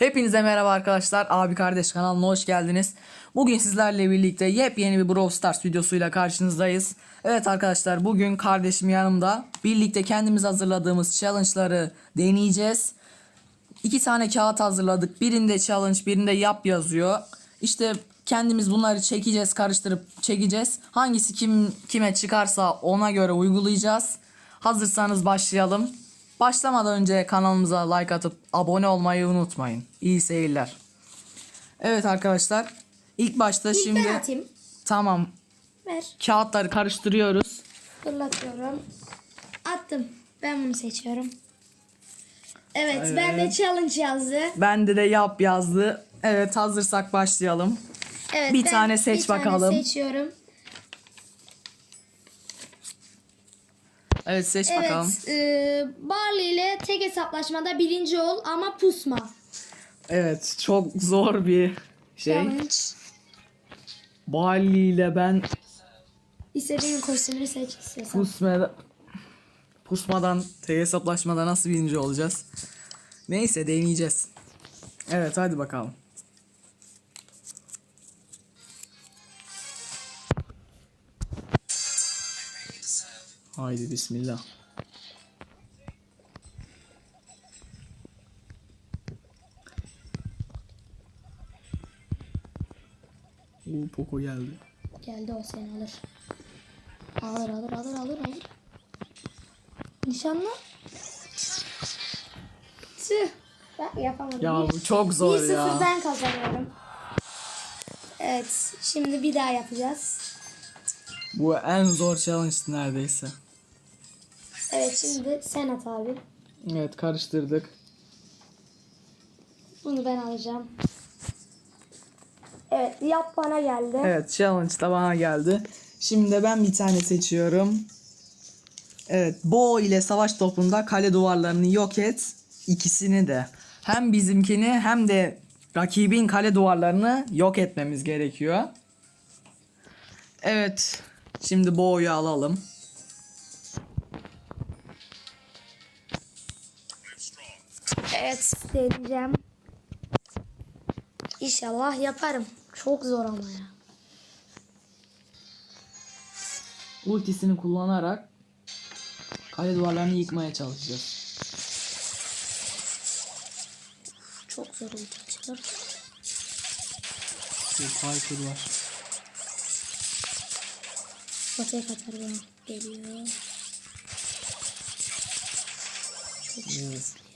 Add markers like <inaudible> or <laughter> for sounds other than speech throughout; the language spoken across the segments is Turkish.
Hepinize merhaba arkadaşlar. Abi kardeş kanalına hoş geldiniz. Bugün sizlerle birlikte yepyeni bir Brawl Stars videosuyla karşınızdayız. Evet arkadaşlar bugün kardeşim yanımda. Birlikte kendimiz hazırladığımız challenge'ları deneyeceğiz. İki tane kağıt hazırladık. Birinde challenge birinde yap yazıyor. İşte kendimiz bunları çekeceğiz karıştırıp çekeceğiz. Hangisi kim kime çıkarsa ona göre uygulayacağız. Hazırsanız başlayalım. Başlamadan önce kanalımıza like atıp abone olmayı unutmayın. İyi seyirler. Evet arkadaşlar. İlk başta İlk şimdi ben atayım. tamam Ver. kağıtları karıştırıyoruz. Fırlatıyorum. Attım. Ben bunu seçiyorum. Evet, ben de challenge yazdı. Bende de yap yazdı. Evet hazırsak başlayalım. Evet, Bir ben tane seç bir tane bakalım. seçiyorum. Evet seç bakalım. Evet, e, Barley ile tek hesaplaşmada birinci ol ama pusma. Evet çok zor bir şey. Challenge. Bali ile ben İstediğin kostümü seç istiyorsan. pusma, pusmadan tek hesaplaşmada nasıl birinci olacağız? Neyse deneyeceğiz. Evet hadi bakalım. Haydi bismillah. Oo Poco geldi. Geldi o seni alır. Alır alır alır alır alır. Nişanlı. Tüh. Ben yapamadım. Ya Bir- bu çok zor 1-0 ya. ben kazanıyorum. Evet. Şimdi bir daha yapacağız. Bu en zor challenge neredeyse. Evet şimdi sen at abi. Evet karıştırdık. Bunu ben alacağım. Evet yap bana geldi. Evet challenge da bana geldi. Şimdi de ben bir tane seçiyorum. Evet Bo ile savaş topunda kale duvarlarını yok et. İkisini de. Hem bizimkini hem de rakibin kale duvarlarını yok etmemiz gerekiyor. Evet. Şimdi Bo'yu alalım. Evet deneyeceğim. İnşallah yaparım. Çok zor ama ya. Ultisini kullanarak kale duvarlarını yıkmaya çalışacağız. Çok zor ulti Bir Piper var. O tek atar bana. Geliyor. Çok Evet.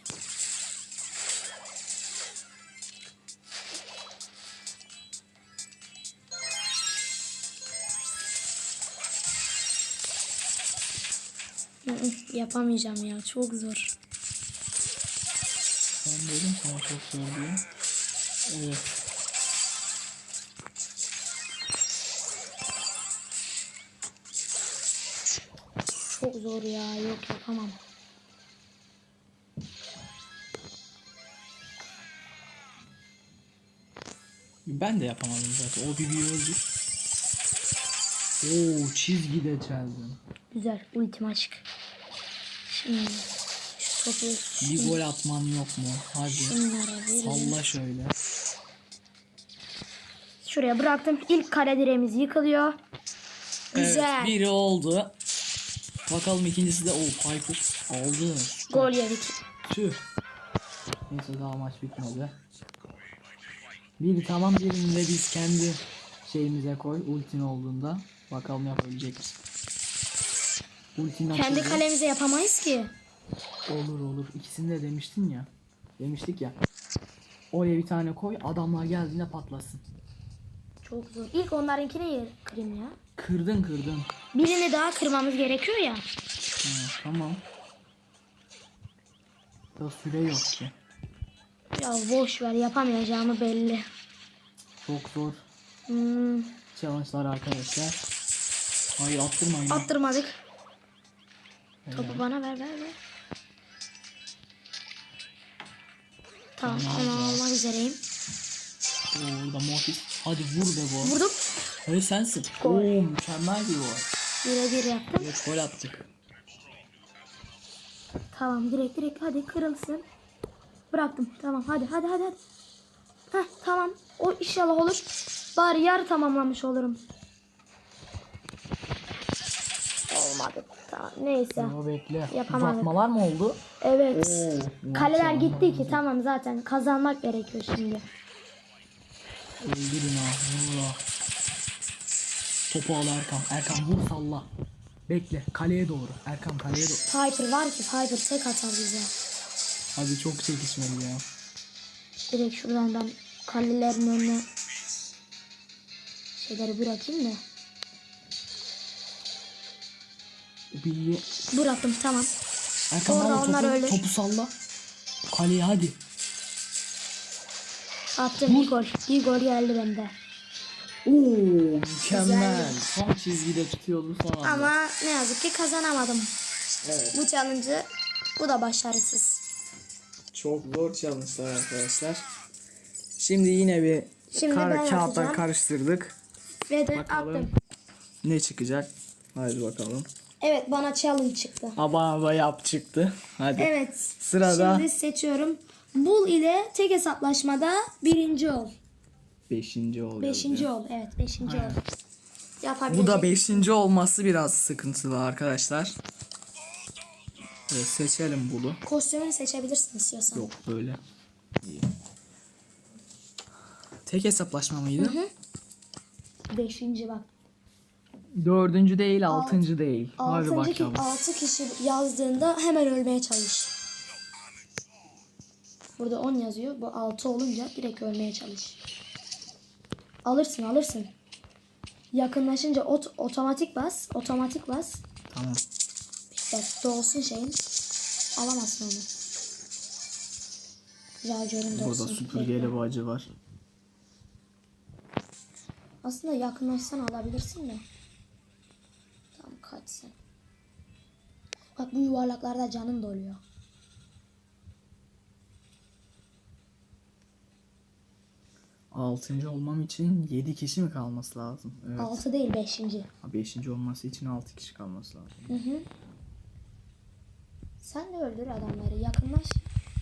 Yapamayacağım ya. Çok zor. Ben dedim sana çok zor diye. Evet. Çok zor ya. Yok yapamam. Ben de yapamadım zaten. O bir öldü. Oo çizgide çeldim. Güzel. Ultim açık. Şimdi şu topu Bir gol atman yok mu? Hadi. Salla şöyle. Şuraya bıraktım. İlk kare direğimiz yıkılıyor. Güzel. Evet, biri oldu. Bakalım ikincisi de o Piper aldı. Gol yedik. Tüh. Neyse daha maç bitmedi. Biri tamam birini de biz kendi şeyimize koy ultin olduğunda. Bakalım yapabilecek misin? Ultin Kendi açıldı. kalemize yapamayız ki. Olur olur. İkisini de demiştin ya. Demiştik ya. Oraya bir tane koy adamlar geldiğinde patlasın. Çok zor. İlk onlarınkini yer kırayım ya. Kırdın kırdın. Birini daha kırmamız gerekiyor ya. Ha, tamam. Da süre yok ki. Ya boş ver yapamayacağımı belli. Çok zor Hmm, challenge'lar arkadaşlar. Hayır attırmayın. attırmadık. Topu bana ver ver ver. Tamam onu almak üzereyim. Oo, Orada Mortis. Hadi vur be bu. Vurdum. Hayır sensin. Gol. Oo mükemmel bir gol. Bire bir yaptım. Evet gol attık. Tamam direkt direkt hadi kırılsın. Bıraktım. Tamam hadi hadi hadi. hadi. Heh, tamam. O inşallah olur. Bari yarı tamamlamış olurum. Olmadı. Tamam neyse. Ama bekle. Yapamadık. Uzatmalar mı oldu? Evet. Oo, Kaleler maşallah. gitti ki tamam zaten kazanmak gerekiyor şimdi. Öldürün ha. Vur ha. Topu al Erkan. Erkan vur salla. Bekle. Kaleye doğru. Erkan kaleye doğru. Piper var ki Piper tek atar bize. Hadi çok çekişmeli ya. Direkt şuradan ben kalelerin önüne şeyleri bırakayım da. Bilgi. Bıraktım tamam. Erkan Orada al onlar topu, ölür. topu salla. Kaleye hadi. Attım bir gol. Bir gol geldi bende. Oo mükemmel. Tam çizgide tutuyordu son anda. Ama ne yazık ki kazanamadım. Evet. Bu challenge'ı bu da başarısız. Çok zor challenge'lar arkadaşlar. Şimdi yine bir Şimdi kar- kağıtlar karıştırdık. Ve de Bakalım. attım. Ne çıkacak? Hadi bakalım. Evet bana challenge çıktı. Aba aba yap çıktı. Hadi. Evet. Sırada Şimdi seçiyorum. Bul ile tek hesaplaşmada birinci ol. beşinci oluyor. Beşinci ol. Evet beşinci ol. Yapabilecek. Bu da beşinci olması biraz sıkıntılı arkadaşlar. Evet, seçelim bunu. Kostümünü seçebilirsin istiyorsan. Yok böyle. İyi. Tek hesaplaşma mıydı? Beşinci bak. Dördüncü değil, altıncı değil. Hadi Altıncı ki, bakalım. altı kişi yazdığında hemen ölmeye çalış. Burada 10 yazıyor. Bu 6 olunca direkt ölmeye çalış. Alırsın alırsın. Yakınlaşınca ot otomatik bas. Otomatik bas. Tamam. İşte dolsun şeyin. Alamazsın onu. Jarjörün Burada dolsun. süpürgeyle bacı var. Aslında yakınlaşsan alabilirsin de. Kaçsın. Bak bu yuvarlaklarda canın doluyor. Altıncı olmam için yedi kişi mi kalması lazım? Evet. 6 değil 5. Ha, Beşinci olması için altı kişi kalması lazım. Hı hı. Sen de öldür adamları. Yakınlaş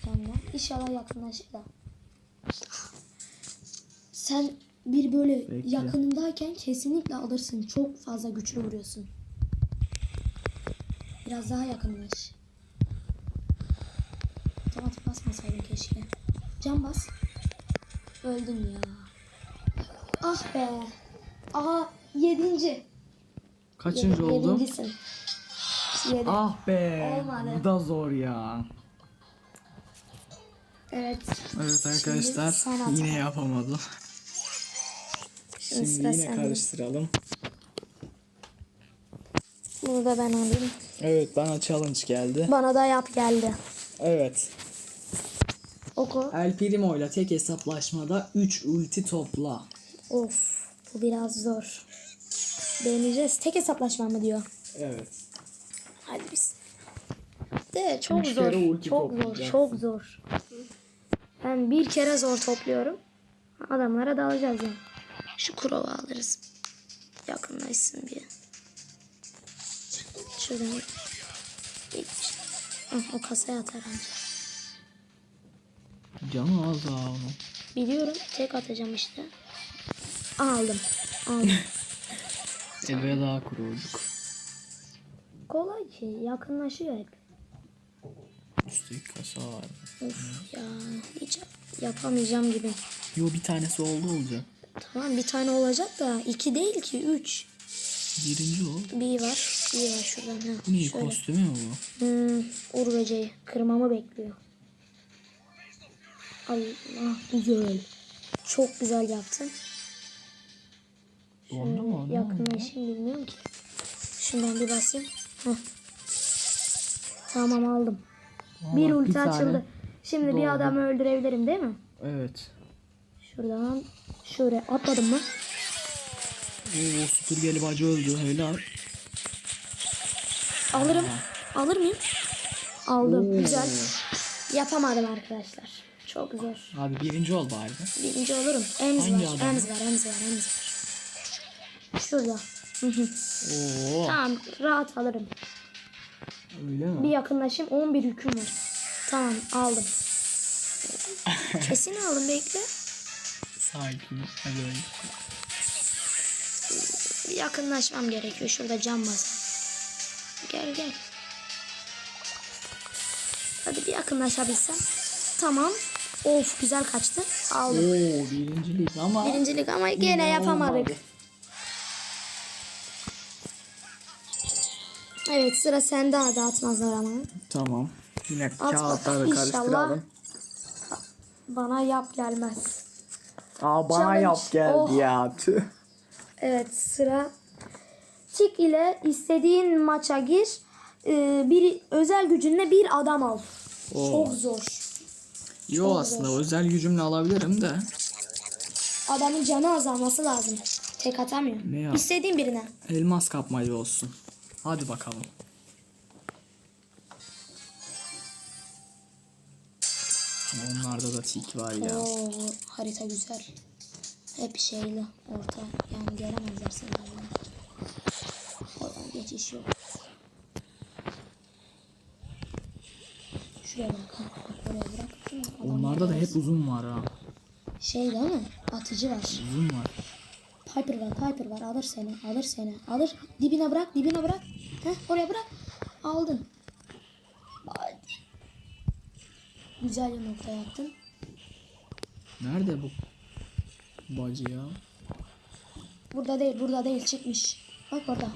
yanına. İnşallah yakınlaşır da. Sen bir böyle Bekle. yakınındayken kesinlikle alırsın. Çok fazla güçlü vuruyorsun. Biraz daha yakınlaş. Otomatik basmasaydın keşke. Can bas. Öldün ya. Ah be. Aha yedinci. Kaçıncı Yedi- oldum? Yedincisin. Yedi. Ah be. Olmadı. Bu da zor ya. Evet. Evet arkadaşlar yine yapamadım. Şimdi, Şimdi yine karıştıralım. Bunu da ben alayım. Evet bana challenge geldi. Bana da yap geldi. Evet. Oku. El Primo ile tek hesaplaşmada 3 ulti topla. Of. Bu biraz zor. Deneyeceğiz. Tek hesaplaşma mı diyor. Evet. Hadi biz. De çok Üç zor. Çok zor. Çok zor. Ben bir kere zor topluyorum. Adamlara dalacağız yani. Şu kurova alırız. Yakınlaşsın bir. Şuradan. Bir- Hah, o kasaya atar anca. Canı az ha onun. Biliyorum. Tek atacağım işte. Aldım. Aldım. <laughs> Elveda kurucuk. Kolay ki. Yakınlaşıyor hep. Üstelik kasa var. Of ya. Hiç yapamayacağım gibi. Yo bir tanesi oldu olacak. Tamam bir tane olacak da iki değil ki üç. Birinci ol. Bir var. Bir var şuradan. Ha, ne şöyle. kostümü mü bu? Hmm, Uğur böceği. Kırmamı bekliyor. Allah güzel. Çok güzel yaptın. Dondu mu? Oldu? Yakınlaşayım bilmiyorum ki. Şundan bir basayım. Heh. Tamam aldım. Aa, bir ulti tane açıldı. Şimdi bir doldu. adamı öldürebilirim değil mi? Evet. Şuradan şuraya atladım mı? Oo süpürgeli bacı öldü. Helal. Alırım. Alır mıyım? Aldım. Güzel. Yapamadım arkadaşlar. Çok zor. Abi birinci ol bari. de. Birinci olurum. Ems Hangi var. adam? Ems var. Ems var. Ems var. Şurada. Hı hı. Oo. tamam. Rahat alırım. Öyle Bir mi? yakınlaşayım. 11 yüküm var. Tamam aldım. <laughs> Kesin aldım bekle. Sakin. Hadi öyle. Bir yakınlaşmam gerekiyor. Şurada cam bas. Gel gel. Hadi bir yakınlaşabilsem. Tamam. Of güzel kaçtı. Aldım. Oo birincilik ama. Birincilik ama gene yapamadık. olmadı. Evet sıra sende hadi atmazlar ama. Tamam. Yine bakalım, kağıtları inşallah. karıştıralım. Bana yap gelmez. Aa bana Challenge. yap geldi Oh. ya. Tüh. Evet sıra. Tik ile istediğin maça gir. Ee, bir özel gücünle bir adam al. Oo. Çok zor. Yo Çok aslında zor. özel gücümle alabilirim de. Adamın canı azalması lazım. Tek atamıyor. Ne ya? İstediğin birine. Elmas kapmaca olsun. Hadi bakalım. Onlarda da tik var ya. Oo, harita güzel. Hep şeyli orta. Yani göremezler seni. oradan. Geçiş yok. Şuraya bak. oraya bırak. Onlarda da hep uzun var ha. Şey değil mi? Atıcı var. Uzun var. Piper var, Piper var. Alır seni, alır seni. Alır. Dibine bırak, dibine bırak. Heh, oraya bırak. Aldın. Hadi. Güzel yumurta yaptın. Nerede bu bacı ya? Burada değil, burada değil. Çıkmış. Bak orada.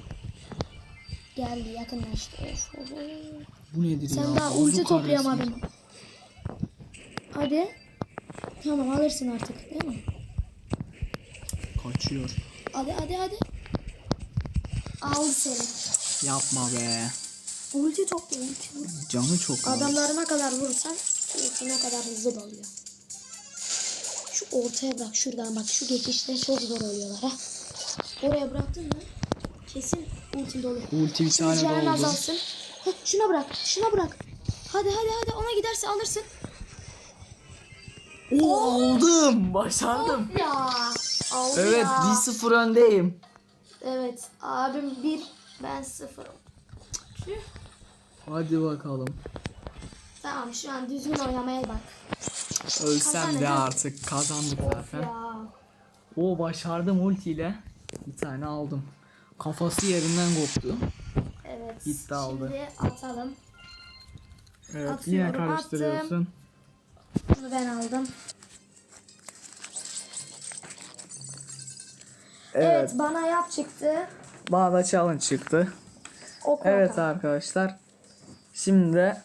Geldi, yakınlaştı. Of, of, of. Bu nedir ya? Sen daha Bozuk ulti toplayamadın. Hadi. Tamam alırsın artık değil mi? Kaçıyor. Hadi hadi hadi. Aldı seni. Yapma be. Ulti topla ulti. Canı çok. Adamlarına kadar vurursan ulti ne kadar hızlı doluyor. Şu ortaya bırak şuradan bak şu geçişte çok zor oluyorlar ha. Oraya bıraktın mı kesin ulti doluyor. Ulti bir tane doldu. azalsın. Heh, şuna bırak şuna bırak. Hadi hadi hadi ona giderse alırsın. Oo, aldım. Başardım. Ya. Aldı Evet ya. 1-0 öndeyim. Evet abim bir ben sıfırım. Tüh. Hadi bakalım. Tamam şu an düzgün oynamaya bak. Ölsem de artık kazandık zaten. O başardım ultiyle. Bir tane aldım. Kafası yerinden koptu. Evet. Gitti aldı. Şimdi atalım. Evet Atıyorum, yine karıştırıyorsun. Bunu ben aldım. Evet. Evet. bana yap çıktı. Bana da challenge çıktı. O Evet korkan. arkadaşlar. Şimdi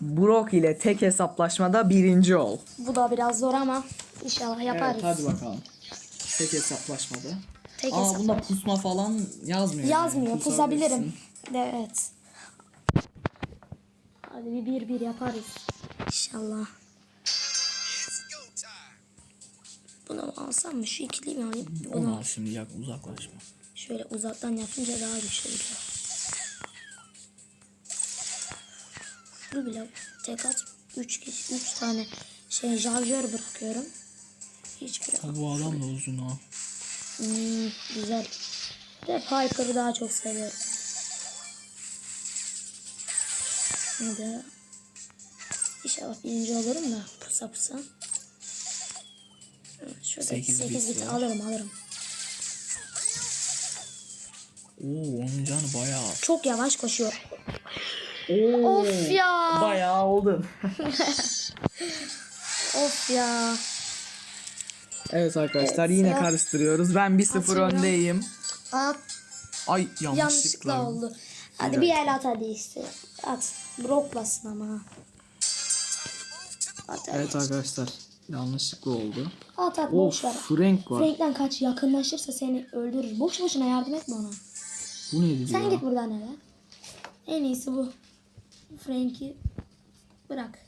Brock ile tek hesaplaşmada birinci ol. Bu da biraz zor ama inşallah yaparız. Evet hadi bakalım. Tek hesaplaşmada. Tek Aa hesap. bunda pusma falan yazmıyor. Yazmıyor. yani. Pusabilirim. Evet. Hadi bir bir bir yaparız. İnşallah. Bunu alsam mı? Şu ikili mi alayım? Bunu Onu al şimdi yak uzaklaşma. Şöyle uzaktan yapınca daha güçlü oluyor. Bu bile tek at 3 kişi 3 tane şey şarjör bırakıyorum. Hiçbiri. Ha, bu adam da uzun ha. Hmm, güzel. De Piper'ı daha çok seviyorum. Hadi. İnşallah birinci olurum da pusa pusa. Şurada Sekiz 8 bit alırım alırım. Oo onun canı bayağı. Çok yavaş koşuyor. Oo, Of ya. Bayağı oldun. <laughs> Of ya. evet arkadaşlar Evet, yine sıra- karıştırıyoruz. Ben 1-0 Atıyorum. öndeyim. At, Ay yanlışlıkla. yanlışlıkla oldu. Hadi bir el at hadi işte. At. Brocklasın ama. At hadi. Evet arkadaşlar yanlışlıkla oldu. At at Of boş ver. Frank var. Frank'ten kaç yakınlaşırsa seni öldürür. Boş boşuna yardım etme ona. Bu nedir Sen ya? git buradan eve. En iyisi bu. Frank'i bırak.